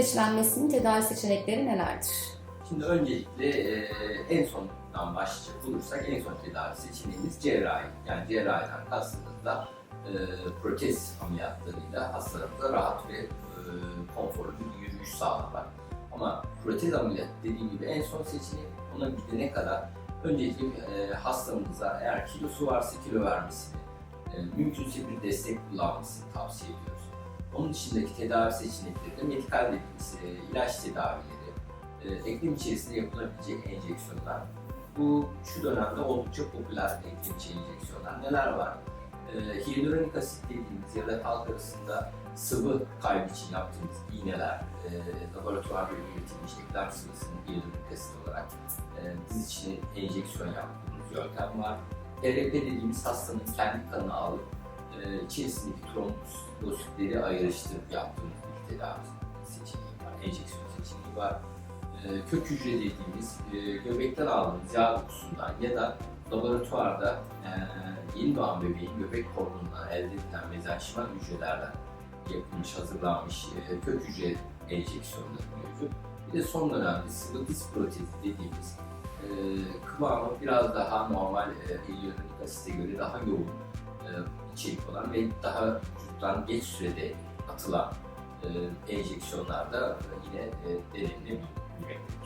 ateşlenmesinin tedavi seçenekleri nelerdir? Şimdi öncelikle e, en sondan başlayacak olursak en son tedavi seçeneğimiz cerrahi. Yani cerrahiden kastımız da e, protez ameliyatlarıyla hastalarımıza rahat ve e, konforlu bir yürüyüş sağlamak. Ama protez ameliyatı dediğim gibi en son seçenek ona gidene kadar öncelikle e, hastamıza eğer kilosu varsa kilo vermesini, e, mümkünse bir destek kullanmasını tavsiye ediyoruz. Onun dışındaki tedavi seçenekleri de medikal e, ilaç tedavileri, e, eklem içerisinde yapılabilecek enjeksiyonlar. Bu şu dönemde oldukça popüler eklem içi enjeksiyonlar. Neler var? E, hyaluronik asit dediğimiz ya da kalk arasında sıvı kaybı için yaptığımız iğneler, e, laboratuvarda üretilmiş eklem sıvısının hyaluronik asit olarak e, diz içine enjeksiyon yaptığımız yöntem var. PRP dediğimiz hastanın kendi kanını alıp e, içerisindeki trombositleri ayrıştırıp yaptığımız bir tedavi seçeneği var, enjeksiyon seçeneği var. E, kök hücre dediğimiz e, göbekten aldığımız yağ dokusundan ya da laboratuvarda e, yeni doğan bebeğin göbek hormonundan elde edilen mezenşimal hücrelerden yapılmış, hazırlanmış e, kök hücre enjeksiyonları mevcut. Bir de son dönemde sıvı diz protezi dediğimiz e, kıvamı biraz daha normal e, hyaluronik asite göre daha yoğun olan ve daha vücuttan geç sürede atılan e, enjeksiyonlarda yine e, denenilebilmektedir.